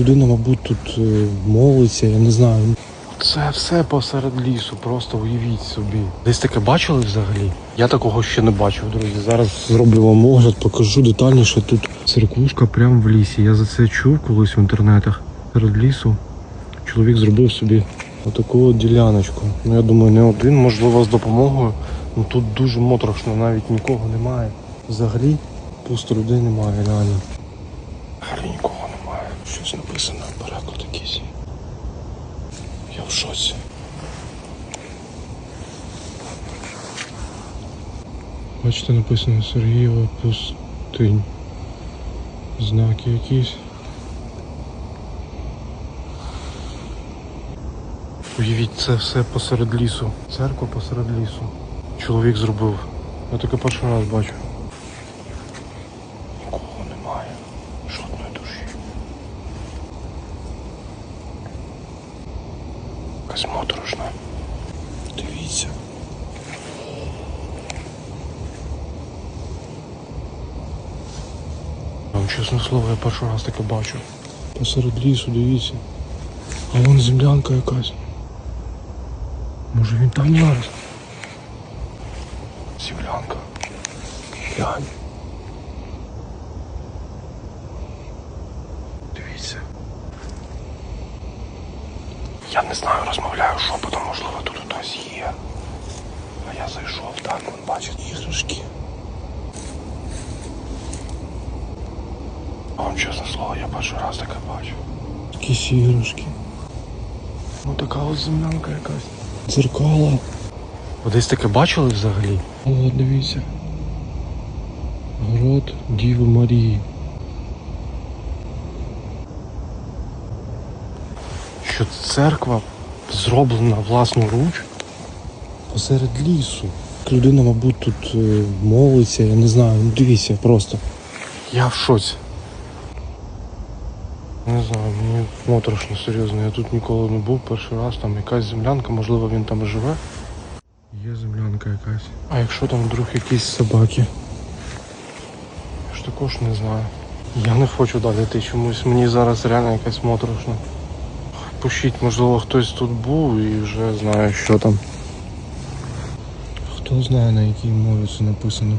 Людина, мабуть, тут е, молиться, я не знаю. Це все посеред лісу, просто уявіть собі. Десь таке бачили взагалі? Я такого ще не бачив, друзі. Зараз зроблю вам огляд, покажу детальніше. Тут церквушка прямо в лісі. Я за це чув колись в інтернетах. Серед лісу чоловік зробив собі отаку от діляночку. Ну я думаю, не один, можливо, з допомогою. Ну тут дуже моторошно, навіть нікого немає. Взагалі пусто людей немає, реально. Щось переклад якийсь. Я в шоці. Бачите, написано Сергієва пустинь. Знаки якісь. Уявіть, це все посеред лісу. Церква посеред лісу. Чоловік зробив. Я таке перший раз бачу. Якась моторошна. Дивіться. Вам чесне слово, я перший раз таке бачу. Посеред лісу, дивіться. А вон землянка якась. Може він там зараз? Землянка. Глянь. Я не знаю, розмовляю шепотом, можливо, тут хтось є. А я зайшов, так, вон бачить іграшки. Вам чесне слово, я перший раз таке бачу. Якісь іграшки. Ну така ось землянка якась. Дзеркала. Ви десь таке бачили взагалі? О, дивіться. Город Діви Марії. Що церква зроблена власноруч посеред лісу. Людина, мабуть, тут е, молиться, я не знаю. Ну дивіться просто. Я в шоці. Не знаю, мені моторошно, серйозно. Я тут ніколи не був перший раз, там якась землянка, можливо він там живе. Є землянка якась. А якщо там вдруг якісь собаки? Я ж також не знаю. Я не хочу далі йти чомусь. Мені зараз реально якась моторошна. Пишіть, можливо, хтось тут був і вже знає, що там. Хто знає на якій мові це написано.